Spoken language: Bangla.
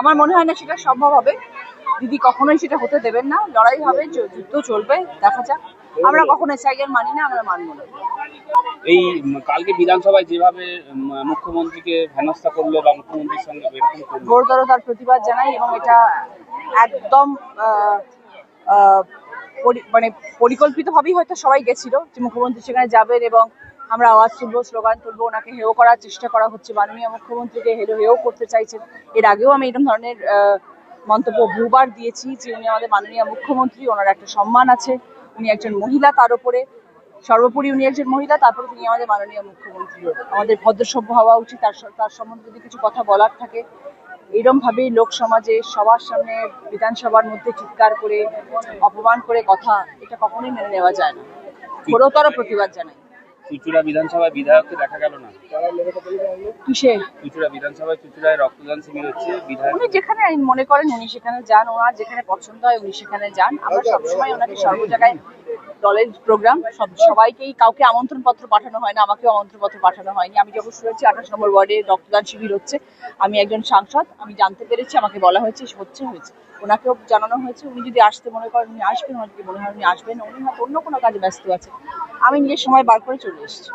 আমার মনে হয় না সেটা সম্ভব হবে। দিদি কখনোই সেটা হতে দেবেন না। লড়াই হবে যুদ্ধ চলবে দেখা যাক। আমরা কখনো এসআইআর মানি না আমরা মানবো না। এই কালকে বিধানসভায় যেভাবে মুখ্যমন্ত্রীকে হেনস্থা করল বা মুখ্যমন্ত্রীর সঙ্গে ঘোরতর তার প্রতিবাদ জানাই এবং এটা একদম মানে পরিকল্পিতভাবেই হয়তো সবাই গেছিল যে মুখ্যমন্ত্রী সেখানে যাবেন এবং আমরা আওয়াজ তুলবো স্লোগান তুলবো ওনাকে হেয় করার চেষ্টা করা হচ্ছে মাননীয় মুখ্যমন্ত্রীকে। হেলো হেয় করতে চাইছেন। এর আগেও আমি এরকম ধরনের মন্তব্য বহুবার দিয়েছি যে উনি আমাদের মাননীয় মুখ্যমন্ত্রী ওনার একটা সম্মান আছে। উনি একজন মহিলা তার উপরে। সর্বোপরি উনি একজন মহিলা তারপরে তিনি আমাদের মাননীয় মুখ্যমন্ত্রী। আমাদের ভদ্রসভ্য হওয়া উচিত তার তার সম্বন্ধে যদি কিছু কথা বলার থাকে। এরম ভাবে লোক সমাজে সবার সামনে বিধানসভার মধ্যে চিৎকার করে অপমান করে কথা এটা কখনোই মেনে নেওয়া যায় না। ঘোরতর প্রতিবাদ জানাই। চুচুড়া বিধানসভায় বিধায়ককে দেখা গেল না? কিসে? চুচুড়া বিধানসভায় চুচুড়ায় রক্তদান শিবির হচ্ছে বিধায়ক উনি যেখানে মনে করেন উনি সেখানে যান ওনার যেখানে পছন্দ হয় উনি সেখানে যান। আমরা সবসময় ওনাকে সর্ব জায়গায় দলের প্রোগ্রাম সব সবাইকেই কাউকে আমন্ত্রণ পত্র পাঠানো হয় না, আমাকেও আমন্ত্রণ পত্র পাঠানো হয়নি। আমি যখন শুনেছি আঠাশ নম্বর ওয়ার্ডে রক্তদান শিবির হচ্ছে, আমি একজন সাংসদ, আমি জানতে পেরেছি, আমাকে বলা হয়েছে হচ্ছে, হয়েছে। ওনাকেও জানানো হয়েছে, উনি যদি আসতে মনে করেন উনি আসবেন ওনার মনে হয় উনি আসবেন, উনি হয়তো অন্য কোনো কাজে ব্যস্ত আছে আমি নিজের সময় বার করে চলে এসেছি।